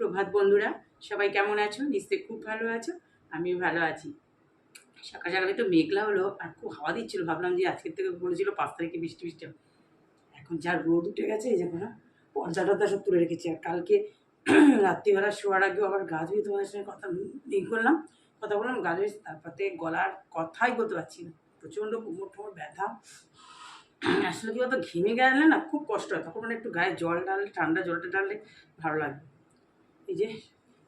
সুপ্রভাত বন্ধুরা, সবাই কেমন আছো? নিশ্চয়ই খুব ভালো আছো, আমিও ভালো আছি। সকাল সকালে তো মেঘলা হলো, আর খুব হাওয়া দিচ্ছিল, ভাবলাম যে আজকের থেকে বলেছিল পাঁচ তারিখে বৃষ্টি বৃষ্টি। এখন যা রোদ উঠে গেছে, এই না পর্দা টর্দা সব তুলে রেখেছি, আর কালকে রাত্রিবেলা শোয়ার আগেও আবার গা ধুয়ে তোমাদের সঙ্গে কথা ই করলাম, কথা বললাম, গা ধুয়ে তারপর থেকে গলার কথাই বলতে পারছি না। প্রচণ্ড কোমর টোমর ব্যথা। আসলে কি বলতো, ঘেমে গেলে না খুব কষ্ট হয়, তখন মানে একটু গায়ে জল ডাললে ঠান্ডা জলটা ডাললে ভালো লাগবে। এই যে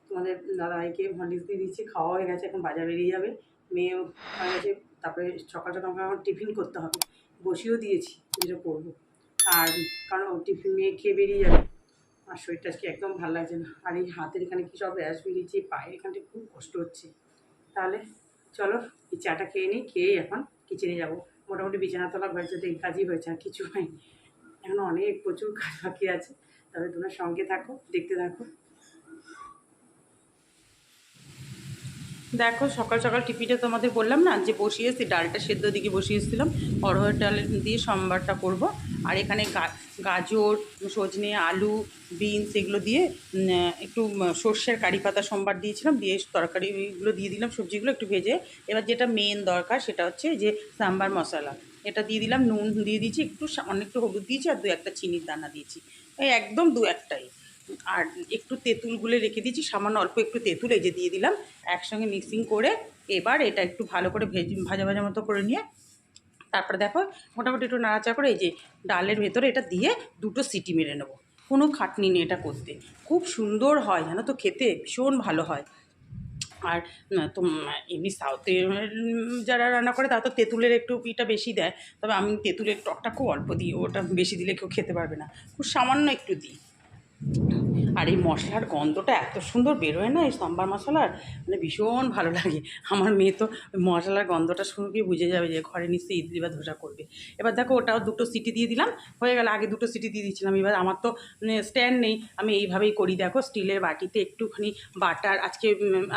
তোমাদের দাদাভাইকে হরলিক্স দিয়ে দিচ্ছি, খাওয়া হয়ে গেছে, এখন বাজার বেরিয়ে যাবে। মেয়েও হয়ে গেছে, তারপরে সকাল সকাল আমাকে এখন টিফিন করতে হবে। বসিয়েও দিয়েছি যেটা করব। আর কারণ টিফিন মেয়ে খেয়ে বেরিয়ে যাবে। আর শরীরটা আজকে একদম ভালো লাগছে না। আর এই হাতের এখানে কি সব র্যাশ বেরিয়েছে পায়ের এখানটা খুব কষ্ট হচ্ছে। তাহলে চলো, এই চাটা খেয়ে নিই, খেয়েই এখন কিচেনে যাব। মোটামুটি বিছানাতলা হয়েছে তো এই কাজই হয়েছে, আর কিছু হয়নি। এখন অনেক প্রচুর কাজ বাকি আছে। তবে তোমরা সঙ্গে থাকো, দেখতে থাকো। দেখো, সকাল সকাল টিপিটা তোমাদের বললাম না, যে বসিয়েছি ডালটা সেদ্ধ দিকে বসিয়েছিলাম অরহর ডাল দিয়ে সম্বারটা করব। আর এখানে গাজর, সজনে, আলু, বিনস এগুলো দিয়ে একটু সর্ষের কারি পাতা সম্বার দিয়েছিলাম, দিয়ে তরকারিগুলো দিয়ে দিলাম, সবজিগুলো একটু ভেজে। এবার যেটা মেন দরকার সেটা হচ্ছে যে সাম্বার মশলা। এটা দিয়ে দিলাম, নুন দিয়ে দিয়েছি, একটু একটু হলুদ দিয়েছি আর দু একটা চিনির দানা দিয়েছি। এই একদম দু একটাই। আর একটু তেঁতুল গুলে রেখে দিয়েছি, সামান্য অল্প একটু তেঁতুল এই যে দিয়ে দিলাম। একসঙ্গে মিক্সিং করে এবার এটা একটু ভালো করে ভেজে, ভাজা ভাজা মতো করে নিয়ে তারপরে দেখো মোটামুটি একটু নাড়াচাড়া করে এই যে ডালের ভেতরে এটা দিয়ে দুটো সিটি মেরে নেব। কোনো খাটনি নেই এটা করতে। খুব সুন্দর হয় জানো তো খেতে, ভীষণ ভালো হয়। আর তো এমনি সাউথে যারা রান্না করে তারা তো তেঁতুলের একটু ইটা বেশি দেয়। তবে আমি তেঁতুলের টকটা খুব অল্প দিই, ওটা বেশি দিলে কেউ খেতে পারবে না। খুব সামান্য একটু দিই। আর এই মশলার গন্ধটা এত সুন্দর বেরোয় না এই সাম্বার মশলার? মানে ভীষণ ভালো লাগে। আমার মেয়ে তো মশলার গন্ধটা শুনবে, বুঝে যাবে যে ঘরে নিশ্চয়ই ইডলি বা ধোসা করবে। এবার দেখো ওটাও দুটো সিটি দিয়ে দিলাম, হয়ে গেল আগে দুটো সিটি দিয়ে দিয়েছিলাম এবার আমার তো মানে স্ট্যান্ড নেই, আমি এইভাবেই করি। দেখো স্টিলের বাটিতে একটুখানি বাটার, আজকে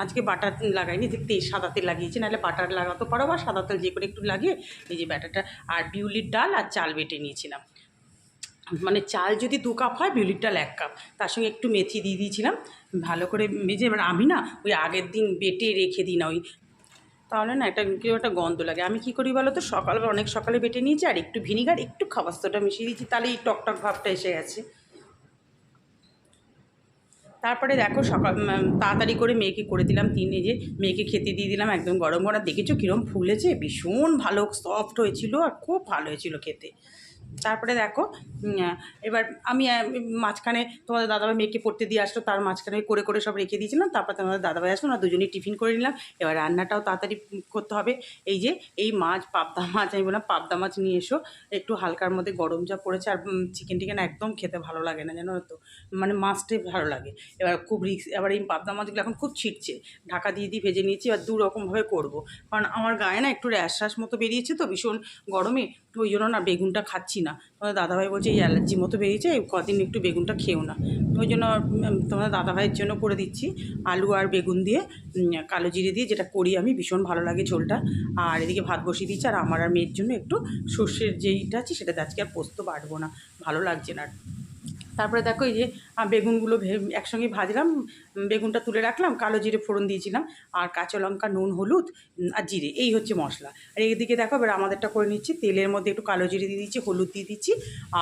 আজকে বাটার লাগাইনি, যে তেল, সাদা তেল লাগিয়েছি, নাহলে বাটার লাগাতে পারো বা সাদা তেল যে করে একটু লাগিয়ে, এই যে ব্যাটারটা, আর বিউলির ডাল আর চাল বেটে নিয়েছিলাম। মানে চাল যদি দু কাপ হয় বিউলির এক কাপ। তার সঙ্গে একটু মেথি দিয়ে দিয়েছিলাম, ভালো করে ভেজে। এবার আমি না ওই আগের দিন বেটে রেখে দিই না ওই। তাহলে না একটা কেউ একটা গন্ধ লাগে। আমি কী করি বলো তো সকালবেলা অনেক সকালে বেটে নিয়েছি আর একটু ভিনিগার, একটু খাবাস্তটা মিশিয়ে দিয়েছি, তাহলে এই টক টক ভাবটা এসে গেছে। তারপরে দেখো সকাল তাড়াতাড়ি করে মেয়েকে করে দিলাম তিনে যে মেয়েকে খেতে দিয়ে দিলাম একদম গরম গরম। দেখেছ কীরকম ফুলেছে? ভীষণ ভালো সফট হয়েছিল আর খুব ভালো হয়েছিল খেতে। তারপরে দেখো এবার আমি মাঝখানে তোমাদের দাদাভাই মেয়েকে পড়তে দিয়ে আসলো, তার মাঝখানে করে করে সব রেখে দিয়েছিলাম, তারপর তোমাদের দাদাভাই আসলো না দুজনেই টিফিন করে নিলাম, এবার রান্নাটাও তাড়াতাড়ি করতে হবে। এই যে, এই মাছ, পাবদা মাছ, আমি বললাম, পাবদা মাছ নিয়ে এসো, একটু হালকার মধ্যে গরম যা পড়েছে, আর চিকেন টিকেন একদম খেতে ভালো লাগে না, জানো তো? মানে মাছটাই ভালো লাগে। এবার খুব রিক্স এবার এই পাবদা মাছগুলো এখন খুব ছিটছে, ঢাকা দিয়ে দিয়ে ভেজে নিয়েছি, এবার দু রকমভাবে করব। কারণ আমার গায়ে না একটু র্যাশ মতো বেরিয়েছে তো, ভীষণ গরমে তো ওই জন্য না বেগুনটা খাচ্ছি না। তোমাদের দাদাভাই বলছে, এই অ্যালার্জি মতো বেরিয়েছে কদিন একটু বেগুনটা খেও না। ওই জন্য তোমাদের দাদাভাইয়ের জন্য করে দিচ্ছি আলু আর বেগুন দিয়ে কালো জিরে দিয়ে, যেটা করি আমি, ভীষণ ভালো লাগে ঝোলটা। আর এদিকে ভাত বসিয়ে দিচ্ছি, আর আমার আর মেয়ের জন্য একটু সর্ষের যেইটা আছে, সেটা আজকে আর পোস্ত বাটবো না। ভালো লাগছে না। তারপরে দেখো এই যে বেগুনগুলো ভে- একসঙ্গে ভাজলাম বেগুনটা তুলে রাখলাম, কালো জিরে ফোড়ন দিয়েছিলাম, আর কাঁচা লঙ্কা, নুন, হলুদ আর জিরে, এই হচ্ছে মশলা। আর এদিকে দেখো, এবার আমাদেরটা করে নিচ্ছি, তেলের মধ্যে একটু কালো জিরে দিয়ে দিচ্ছি, হলুদ দিয়ে দিচ্ছি,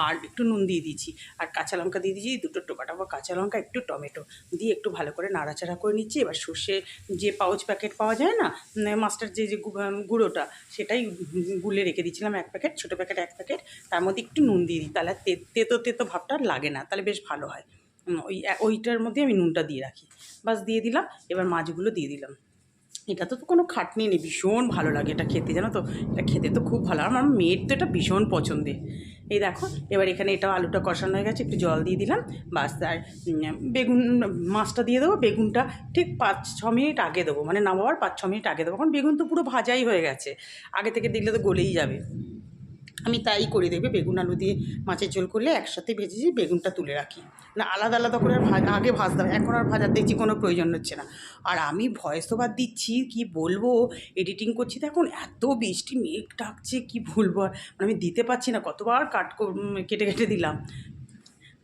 আর একটু নুন দিয়ে দিচ্ছি, আর কাঁচা লঙ্কা দিয়ে দিচ্ছি, দুটো টোকা বা কাঁচা লঙ্কা, একটু টমেটো দিয়ে একটু ভালো করে নাড়াচাড়া করে নিচ্ছি। এবার সর্ষে যে পাউচ প্যাকেট পাওয়া যায় না মাস্টার যে যে গুঁড়োটা, সেটাই গুলে রেখে দিয়েছিলাম এক প্যাকেট, ছোটো প্যাকেট এক প্যাকেট, তার মধ্যে একটু নুন দিয়ে দিই, তাহলে তেতো তেতো ভাবটা লাগে না, তাহলে বেশ ভালো হয়। ওই ওইটার মধ্যে আমি নুনটা দিয়ে রাখি। বাস দিয়ে দিলাম, এবার মাছগুলো দিয়ে দিলাম। এটা তো কোনো খাটনি নেই, ভীষণ ভালো লাগে এটা খেতে, জানো তো? এটা খেতে তো খুব ভালো, আমার মেয়ের তো এটা ভীষণ পছন্দের। এই দেখো, এবার এখানে এটা আলুটা কষানো হয়ে গেছে, একটু জল দিয়ে দিলাম, বাস আর বেগুন, মাছটা দিয়ে দেবো, বেগুনটা ঠিক পাঁচ, ছ মিনিট আগে দেবো মানে নামাবার পাঁচ, ছ মিনিট আগে দেবো, কারণ বেগুন তো পুরো ভাজাই হয়ে গেছে, আগে থেকে দিলে তো গলেই যাবে। আমি তাই করে দেখবে বেগুন, আলু দিয়ে মাছের ঝোল করলে একসাথে ভেজেছি বেগুনটা তুলে রাখি। না, আলাদা আলাদা করে আর আগে ভাজতাম এখন আর ভাজার দেখছি কোনো প্রয়োজন হচ্ছে না। আর আমি ভয়েস ওভার দিচ্ছি, কি বলব? এডিটিং করছি তো এখন এত বৃষ্টি, মেঘ ডাকছে, কি ভুলবো আর? মানে আমি দিতে পারছি না, কতবার কাট কেটে কেটে দিলাম।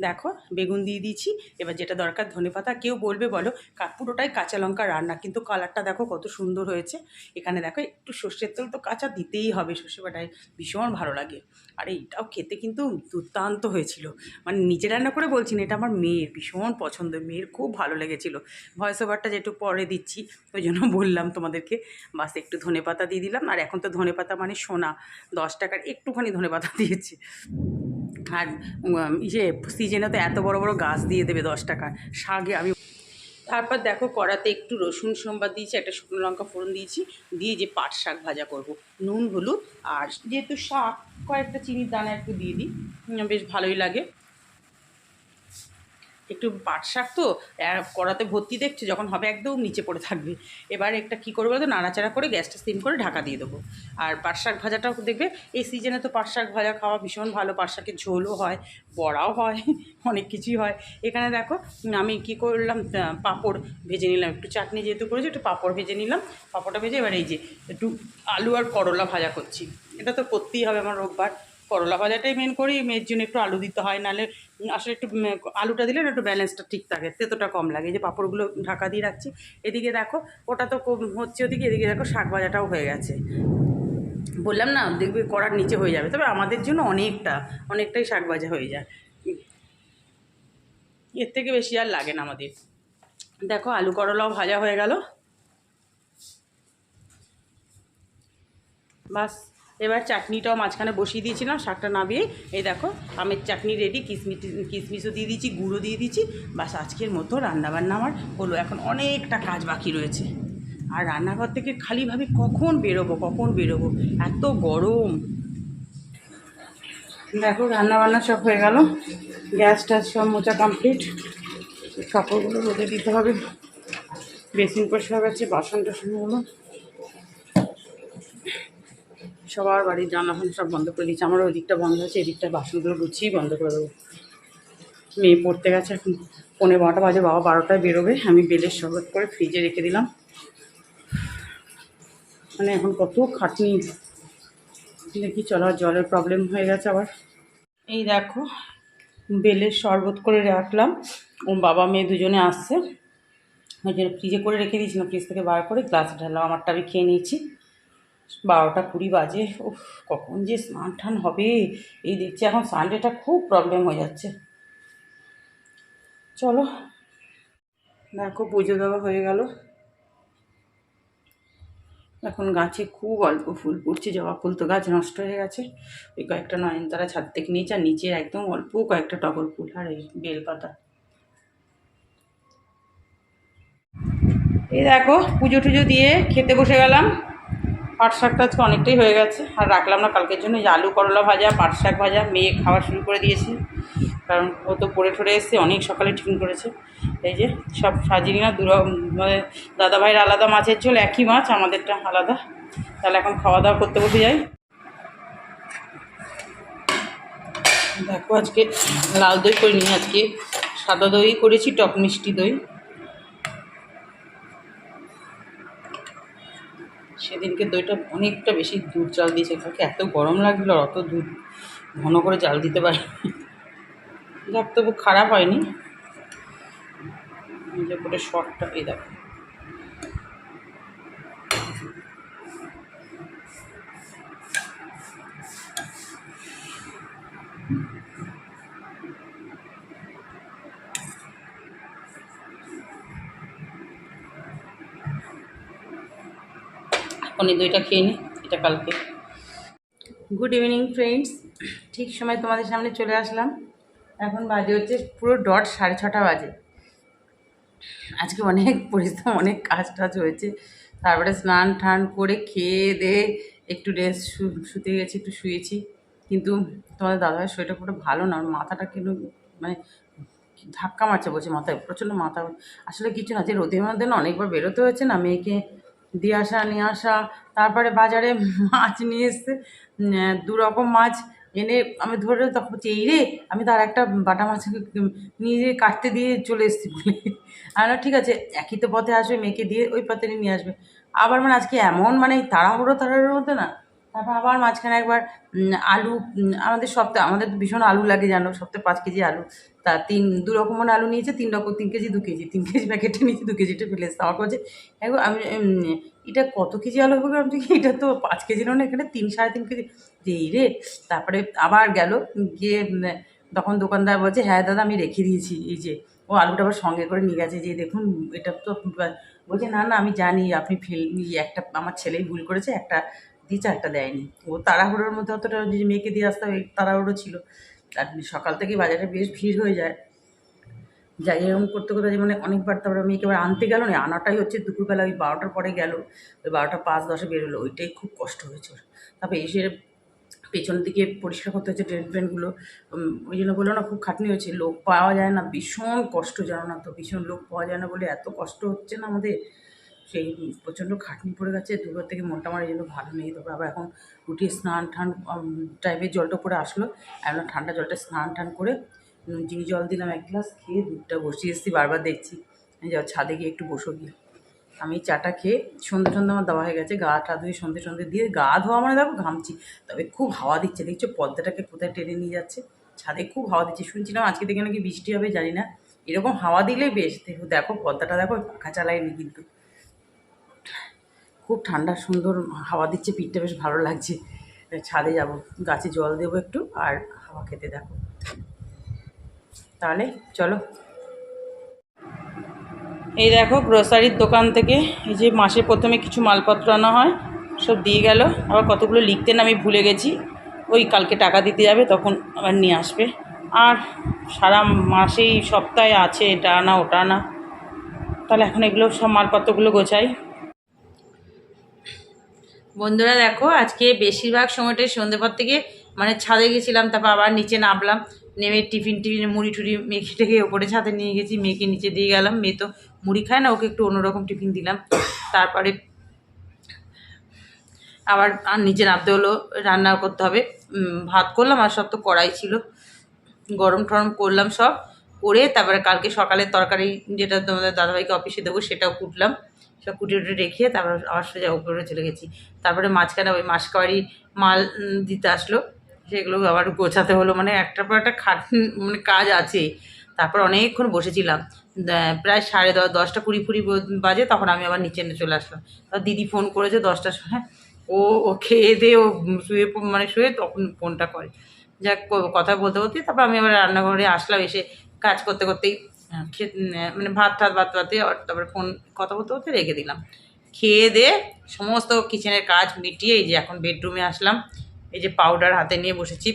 দেখো, বেগুন দিয়ে দিয়েছি। এবার যেটা দরকার, ধনে পাতা। কেউ বলবে, বলো পুরোটাই কাঁচা লঙ্কা রান্না। কিন্তু কালারটা দেখো কত সুন্দর হয়েছে। এখানে দেখো, একটু সর্ষের তেল তো কাঁচা দিতেই হবে সর্ষে বাটায়। ভীষণ ভালো লাগে। আর এইটাও খেতে কিন্তু দুর্দান্ত হয়েছিল। মানে নিজে রান্না করে বলছি না, এটা আমার মেয়ের, ভীষণ পছন্দ মেয়ের, খুব ভালো লেগেছিল। ভয়েস ওভারটা যেটু পরে দিচ্ছি, ওই জন্য বললাম তোমাদেরকে, বাস একটু ধনে পাতা দিয়ে দিলাম। আর এখন তো ধনে পাতা মানে সোনা, দশ টাকার একটুখানি ধনে পাতা দিয়েছি। আর ইয়ে সিজনে তো এত বড় বড় গাছ দিয়ে দেবে দশ টাকা শাকে আমি তারপর দেখো কড়াতে একটু রসুন সোমবার দিয়েছি, একটা শুকনো লঙ্কা ফোড়ন দিয়েছি, দিয়ে যে পাট শাক ভাজা করব। নুন, হলুদ আর যেহেতু শাক, কয়েকটা চিনির দানা একটু দিয়ে দিই। বেশ ভালোই লাগে। একটু পাট শাক তো কড়াতে ভর্তি দেখছে, যখন হবে একদম নিচে পড়ে থাকবে। এবার একটা কী করব তো নাড়াচাড়া করে গ্যাসটা সিম করে ঢাকা দিয়ে দেবো। আর পাট শাক ভাজাটাও দেখবে, এই সিজনে তো পাট শাক ভাজা খাওয়া ভীষণ ভালো, পাট শাকের ঝোলও হয়, বড়াও হয়, অনেক কিছুই হয়। এখানে দেখো, আমি কি করলাম পাঁপড় ভেজে নিলাম, একটু চাটনি যেহেতু করেছি, একটু পাঁপড় ভেজে নিলাম। পাঁপড়টা ভেজে এবার এই যে, একটু আলু আর করলা ভাজা করছি। এটা তো করতেই হবে আমার রোববার। করলা ভাজাটাই মেন করি, মেয়ের জন্য একটু আলু দিতে হয়, নাহলে আসলে একটু আলুটা দিলে না একটু ব্যালেন্সটা ঠিক থাকে, তেতোটা কম লাগে। যে পাঁপড়গুলো ঢাকা দিয়ে রাখছি, এদিকে দেখো, ওটা তো হচ্ছে ওদিকে, এদিকে দেখো শাক ভাজাটাও হয়ে গেছে। বললাম না, দেখবে করার নিচে হয়ে যাবে, তবে আমাদের জন্য অনেকটা, অনেকটাই শাক ভাজা হয়ে যায়। এর থেকে বেশি আর লাগে না আমাদের। দেখো, আলু করলাও ভাজা হয়ে গেল। বাস। এবার চাটনিটাও মাঝখানে বসিয়ে দিয়েছিলাম, শাকটা নামিয়ে এই দেখো, আমের চাটনি রেডি কিশমিশ কিশমিশও দিয়ে দিয়েছি, গুঁড়ো দিয়ে দিয়েছি। বাস আজকের মতো রান্নাবান্না আমার হলো। এখন অনেকটা কাজ বাকি রয়েছে। আর রান্নাঘর থেকে খালি ভাবি কখন বেরোবো কখন বেরোবো? এত গরম। দেখো, রান্নাবান্না সব হয়ে গেল। গ্যাস ট্যাস সব মোচা কমপ্লিট কাপড়গুলো রোদে দিতে হবে। বেসিন পরিষ্কার গেছে বাসন টাসনগুলো সবার বাড়ির জানালাখান সব বন্ধ করে দিয়েছি। আমার ওদিকটা বন্ধ আছে, এদিকটা বাসনগুলো গুছিয়েই বন্ধ করে দেবো। মেয়ে পড়তে গেছে এখন পনেরো বারোটা বাজে, বাবা বারোটায় বেরোবে। আমি বেলের শরবত করে ফ্রিজে রেখে দিলাম। মানে এখন কত খাটনি। দেখি চলো, জলের প্রবলেম হয়ে গেছে আবার। এই দেখো, বেলের শরবত করে রাখলাম। ও বাবা, মেয়ে দুজনে আসছে। ওই জন্য ফ্রিজে করে রেখে দিয়েছিলাম ফ্রিজ থেকে বার করে গ্লাসে ঢাললাম। আমারটা আমি খেয়ে নিয়েছি। বারোটা কুড়ি বাজে। উফ, কখন যে স্নান টান হবে? এই দেখছি এখন সানডেটা খুব প্রবলেম হয়ে যাচ্ছে। চলো, দেখো পুজো দেওয়া হয়ে গেল। এখন গাছে খুব অল্প ফুল পড়ছে জবা ফুল তো গাছ নষ্ট হয়ে গেছে। ওই কয়েকটা নয়নতারা ছাদ থেকে নিয়েছে, আর নিচে একদম অল্প কয়েকটা টগর ফুল আর এই বেলপাতা। এই দেখো, পুজো টুজো দিয়ে খেতে বসে গেলাম। পাট শাকটা আজকে অনেকটাই হয়ে গেছে। আর রাখলাম না, কালকের জন্য যে আলু করলা ভাজা, পাট শাক ভাজা, মেয়ে খাওয়া শুরু করে দিয়েছে। কারণ ও তো পড়ে ঠরে এসছে, অনেক সকালে টিফিন করেছে। এই যে সব সাজিয়ে নিলাম দু মানে দাদা ভাইয়ের আলাদা মাছের ঝোল, একই মাছ, আমাদেরটা আলাদা। তাহলে এখন খাওয়া দাওয়া করতে বসে যাই। দেখো আজকে লাল দই করিনি আজকে সাদা দই করেছি, টক মিষ্টি দই। সেদিনকে দইটা অনেকটা বেশি দুধ জাল দিয়েছে। কালকে এত গরম লাগল আর অত দুধ ঘন করে জাল দিতে পারি। যাক, তবু খারাপ হয়নি। করে শর্টটা এই দেখো। এই দইটা খেয়ে নিই এটা কালকে। গুড ইভিনিং ফ্রেন্ডস ঠিক সময় তোমাদের সামনে চলে আসলাম। এখন বাজে হচ্ছে পুরো ডট সাড়ে ছটা বাজে। আজকে অনেক পরিশ্রম, অনেক কাজ টাজ হয়েছে। তারপরে স্নান টান করে খেয়ে দিয়ে একটু রেস্ট শুতে গেছি, একটু শুয়েছি। কিন্তু তোমাদের দাদাভাইয়ের শরীরটা পুরো ভালো না মাথাটা কিন্তু মানে ধাক্কা মারছে বলছে মাথায়, প্রচণ্ড মাথা। আসলে কিছু না, যে রোদের মধ্যে না অনেকবার বেরোতে হয়েছে না, মেয়েকে দিয়ে আসা নিয়ে আসা। তারপরে বাজারে মাছ নিয়ে এসছে। উম, আহ, দু রকম মাছ এনে আমি ধরে তখন এই রে আমি তার একটা বাটা মাছ নিয়ে কাটতে দিয়ে চলে এসেছি বলে। আমি ঠিক আছে একই তো পথে আসবে মেয়েকে দিয়ে ওই পথে নিয়ে আসবে। আবার মানে আজকে এমন মানে তাড়াহুড়ো তাড়াহুড়োর মধ্যে না তারপর আবার মাঝখানে একবার আলু আমাদের সপ্তাহে আমাদের ভীষণ আলু লাগে জানো সপ্তাহে পাঁচ কেজি আলু। তা তিন, দু রকমের আলু নিয়েছে, তিন রকম, তিন কেজি, দু কেজি, তিন কেজি প্যাকেটে নিয়েছে, দু কেজিটা ফেলে এসছে। আমাকে বলছে আমি এটা কত কেজি আলু হবে আমি এটা তো পাঁচ কেজি না, এখানে তিন, সাড়ে তিন কেজি। যে এই রে, তারপরে আবার গেল, গিয়ে তখন দোকানদার বলছে হ্যাঁ দাদা, আমি রেখে দিয়েছি। এই যে, ও আলুটা আবার সঙ্গে করে নিয়ে গেছে, যে দেখুন, এটা তো, বলছে, না না, আমি জানি, আপনি ফেল একটা, আমার ছেলেই ভুল করেছে, একটা দিয়েছে, একটা দেয়নি। ও তাড়াহুড়োর মধ্যে অতটা মেয়েকে দিয়ে আসতে হবে তাড়াহুড়ো ছিল। আর সকাল থেকে বাজারে বেশ ভিড় হয়ে যায়। যাই এরকম করতে করতে মানে অনেকবার তারপরে আমি এবার আনতে গেল না, আনাটাই হচ্ছে দুপুরবেলা ওই বারোটার পরে গেল। ওই বারোটা পাঁচ দশে বেরোলো ওইটাই খুব কষ্ট হয়েছে। তারপরে এসে পেছন দিকে পরিষ্কার করতে হচ্ছে ট্রেন ফ্রেনগুলো ওই জন্য বলল না খুব খাটনি হয়েছে, লোক পাওয়া যায় না, ভীষণ কষ্ট জানো না তো, ভীষণ লোক পাওয়া যায় না বলে এত কষ্ট হচ্ছে না আমাদের। সেই প্রচণ্ড খাটনি পড়ে গেছে দুপুর থেকে মনটা আমার এই জন্য ভালো নেই। তারপর আবার এখন উঠে স্নান টান টাইপের জলটা করে আসলো এখন ঠান্ডা জলটা স্নান টান করে চিনি জল দিলাম এক গ্লাস খেয়ে দুধটা বসিয়ে এসেছি, বারবার দেখছি। যাও, ছাদে গিয়ে একটু বসো গিয়ে। আমি চাটা খেয়ে সন্ধ্যে সন্ধ্যে আমার দেওয়া হয়ে গেছে, গা টা ধুয়ে সন্ধ্যে সন্ধ্যে দিয়ে গা ধোয়া মানে দেখো ঘামছি, তবে খুব হাওয়া দিচ্ছে। দেখছ পদ্মাটাকে কোথায় টেনে নিয়ে যাচ্ছে? ছাদে খুব হাওয়া দিচ্ছে। শুনছিলাম আজকে থেকে নাকি বৃষ্টি হবে, জানি না। এরকম হাওয়া দিলেই বেশ দেখো দেখো পদ্মাটা দেখো, পাখা চালায়নি কিন্তু। খুব ঠান্ডা, সুন্দর হাওয়া দিচ্ছে, পিঠটা বেশ ভালো লাগছে। ছাদে যাব, গাছে জল দেবো একটু আর হাওয়া খেতে দেখো। তাহলে চলো। এই দেখো গ্রোসারির দোকান থেকে, এই যে মাসে প্রথমে কিছু মালপত্র আনা হয়, সব দিয়ে গেল। আবার কতগুলো লিখতে না আমি ভুলে গেছি। ওই কালকে টাকা দিতে যাবে, তখন আবার নিয়ে আসবে। আর সারা মাসেই সপ্তাহে আছে, এটা আনা, ওটা আনা। তাহলে এখন এগুলো সব মালপত্রগুলো গোছাই। বন্ধুরা দেখো, আজকে বেশিরভাগ সময়টাই সন্ধ্যেপর থেকে মানে ছাদে গেছিলাম, তারপর আবার নিচে নামলাম, নেমে টিফিন টিফিন মুড়ি টুড়ি মেখে টেখে ওপরে ছাদে নিয়ে গেছি মেয়েকে নিচে দিয়ে গেলাম, মেয়ে তো মুড়ি খায় না, ওকে একটু অন্যরকম টিফিন দিলাম, তারপরে আবার আর নিচে নামতে হলো রান্না করতে হবে ভাত করলাম, আর সব তো কড়াই ছিল, গরম টরম করলাম সব, করে তারপরে কালকে সকালের তরকারি যেটা তোমাদের দাদাভাইকে অফিসে দেবো সেটাও কুটলাম সব কুটে উটে রেখে তারপর আবার সোজা উপরে চলে গেছি। তারপরে মাঝখানে ওই মাসকাবারি মাল দিতে আসলো। সেগুলো আবার গোছাতে হলো। মানে একটার পর একটা খাট মানে কাজ আছে। তারপর অনেকক্ষণ বসেছিলাম। প্রায় সাড়ে দশ দশটা কুড়ি ফুড়ি বাজে তখন আমি আবার নিচে চলে আসলাম। তারপর দিদি ফোন করেছে দশটার সময় ও ও খেয়ে দিয়ে ও শুয়ে মানে শুয়ে তখন ফোনটা করে। যাক কথা বলতে বলতে তারপর আমি আবার রান্নাঘরে আসলাম এসে কাজ করতে করতেই মানে ভাত টাত ভাত ভাতে তারপরে ফোন কথা বলতে বলতে রেখে দিলাম। খেয়ে দিয়ে সমস্ত কিচেনের কাজ মিটিয়ে এই যে এখন বেডরুমে আসলাম। এই যে পাউডার হাতে নিয়ে বসেছি।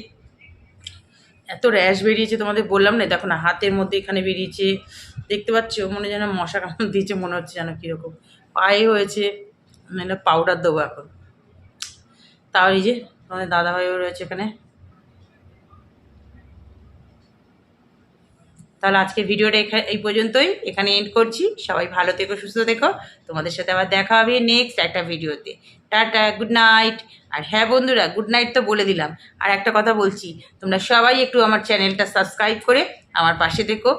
এত র্যাশ বেরিয়েছে তোমাদের বললাম না, দেখো না, হাতের মধ্যে এখানে বেরিয়েছে। দেখতে পাচ্ছ, মনে যেন মশা কামড় দিয়েছে, মনে হচ্ছে যেন কীরকম। পায়ে হয়েছে মানে পাউডার দেবো এখন। তাও এই যে তোমাদের দাদাভাইও রয়েছে এখানে। তাহলে আজকে ভিডিওটা এই পর্যন্তই। এখানে এন্ড করছি। সবাই ভালো থেকো, সুস্থ থেকো। তোমাদের সাথে আবার দেখা হবে নেক্সট একটা ভিডিওতে। টাটা গুড নাইট আর হ্যাঁ বন্ধুরা গুড নাইট তো বলে দিলাম। আর একটা কথা বলছি, তোমরা সবাই একটু আমার চ্যানেলটা সাবস্ক্রাইব করে আমার পাশে থেকো।